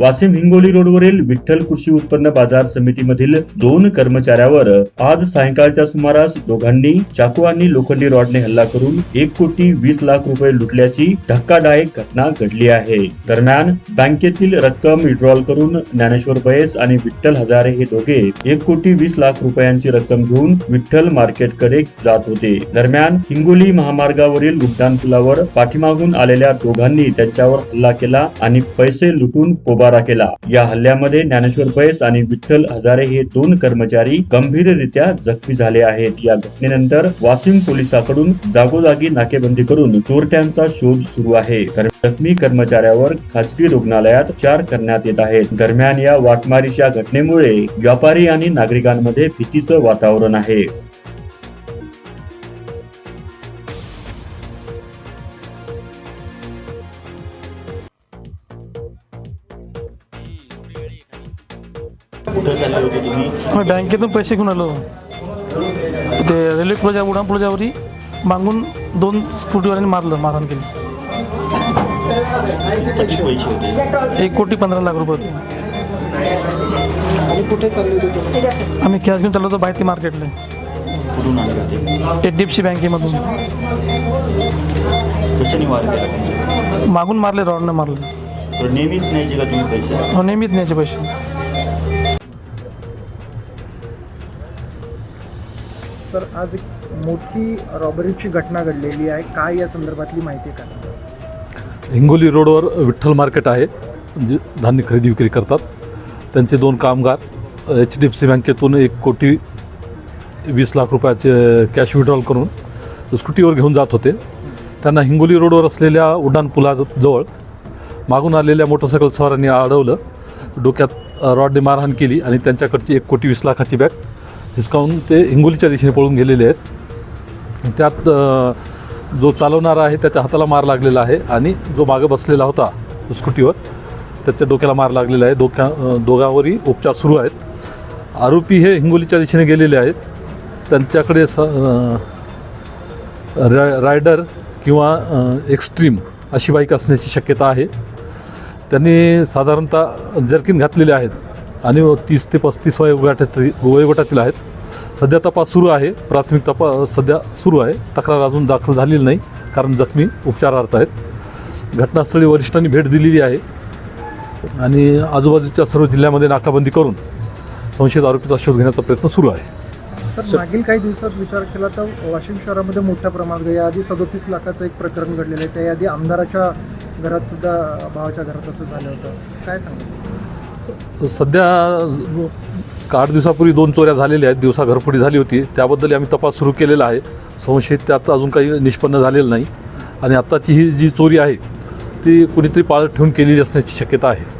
वाशिम हिंगोली रोडवरील विठ्ठल कृषी उत्पन्न बाजार समितीमधील दोन कर्मचाऱ्यावर आज सायंकाळच्या सुमारास दोघांनी चाकू आणि लोखंडी रॉडने हल्ला करून एक कोटी वीस लाख रुपये लुटल्याची धक्कादायक घटना घडली आहे. दरम्यान बँकेतील रक्कम विड्रॉल करून ज्ञानेश्वर बयस आणि विठ्ठल हजारे हे दोघे एक कोटी वीस लाख रुपयांची रक्कम घेऊन विठ्ठल मार्केटकडे जात होते. दरम्यान हिंगोली महामार्गावरील उड्डाण पुलावर पाठीमागून आलेल्या दोघांनी त्यांच्यावर हल्ला केला आणि पैसे लुटून पोबारा केला. या हल्ल्यामध्ये ज्ञानेश्वर बैस आणि विठ्ठल हजारे हे दोन कर्मचारी गंभीररित्या जखमी झाले आहेत. या घटनेनंतर वाशिम पोलिसांकडून जागोजागी नाकेबंदी करून चोरट्यांचा शोध सुरू आहे. जखमी कर्मचाऱ्यावर खासगी रुग्णालयात उपचार करण्यात येत आहेत. दरम्यान या वाटमारीच्या घटनेमुळे व्यापारी आणि नागरिकांमध्ये भीतीचं वातावरण आहे. बँकेतून पैसे घेऊन आलो. ते रेल्वे पुलाच्या उडान पुलाच्यावरी मागून दोन स्कूटीवाल्यांनी मारलं मारहाण केली. एक कोटी पंधरा लाख रुपये होते? आम्ही कॅश घेऊन चाललो होतो मार्केटला कुठून आले होते एच डी एफ सी बँकेमधून मागून मारले रॉडनं मारलं. नेहमीच न्यायचे का तुम्ही पैसे? हो नेहमीच न्यायचे पैसे. तर आज एक मोठी रॉबरीची घटना घडलेली आहे. काय या संदर्भातली माहिती आहे का? हिंगोली रोडवर विठ्ठल मार्केट आहे. जे धान्य खरेदी विक्री करतात. त्यांचे दोन कामगार एच डी एफ सी बँकेतून एक कोटी वीस लाख रुपयाचे कॅश विड्रॉल करून स्कूटीवर घेऊन जात होते. त्यांना हिंगोली रोडवर असलेल्या उड्डाण पुलाजवळ मागून आलेल्या मोटरसायकल सवारांनी अडवलं डोक्यात रॉडने मारहाण केली आणि त्यांच्याकडची एक कोटी वीस लाखाची बॅग हिसकावून ते हिंगोलीच्या दिशेने पळून गेलेले आहेत. त्यात जो चालवणारा आहे त्याच्या हाताला मार लागलेला आहे आणि जो मागं बसलेला होता स्कूटीवर त्याच्या डोक्याला मार लागलेला आहे. डोक्या दोघांवरही उपचार सुरू आहेत. आरोपी हे हिंगोलीच्या दिशेने गेलेले आहेत. त्यांच्याकडे स रा रायडर किंवा एक्स्ट्रीम अशी बाईक असण्याची शक्यता आहे. त्यांनी साधारणतः जर्किन घातलेले आहेत. आणि तीस ते पस्तीस वयोगटातील वयोगटातील आहेत. सध्या तपास सुरू आहे. प्राथमिक तपास सध्या सुरू आहे. तक्रार अजून दाखल झालेली नाही कारण जखमी उपचारार्थ आहेत. घटनास्थळी वरिष्ठांनी भेट दिलेली आहे. आणि आजूबाजूच्या सर्व जिल्ह्यामध्ये नाकाबंदी करून संशयित आरोपीचा शोध घेण्याचा प्रयत्न सुरू आहे. तर मागील काही दिवसात विचार केला तर वाशिम शहरामध्ये मोठ्या प्रमाणात याआधी सदोतीस लाखाचं एक प्रकरण घडलेलं आहे. त्याआधी आमदाराच्या घरात सुद्धा भावाच्या घरात असं झालं होतं. काय सांगा? सध्या आठ दिवसापूर्वी दोन चोऱ्या झालेल्या आहेत. दिवसा घरफोडी झाली होती. त्याबद्दल आम्ही तपास सुरू केलेला आहे. संशयित त्यात अजून काही निष्पन्न झालेलं नाही. आणि आत्ताची ही जी चोरी आहे ती कुणीतरी पाळत ठेवून केलेली असण्याची शक्यता आहे.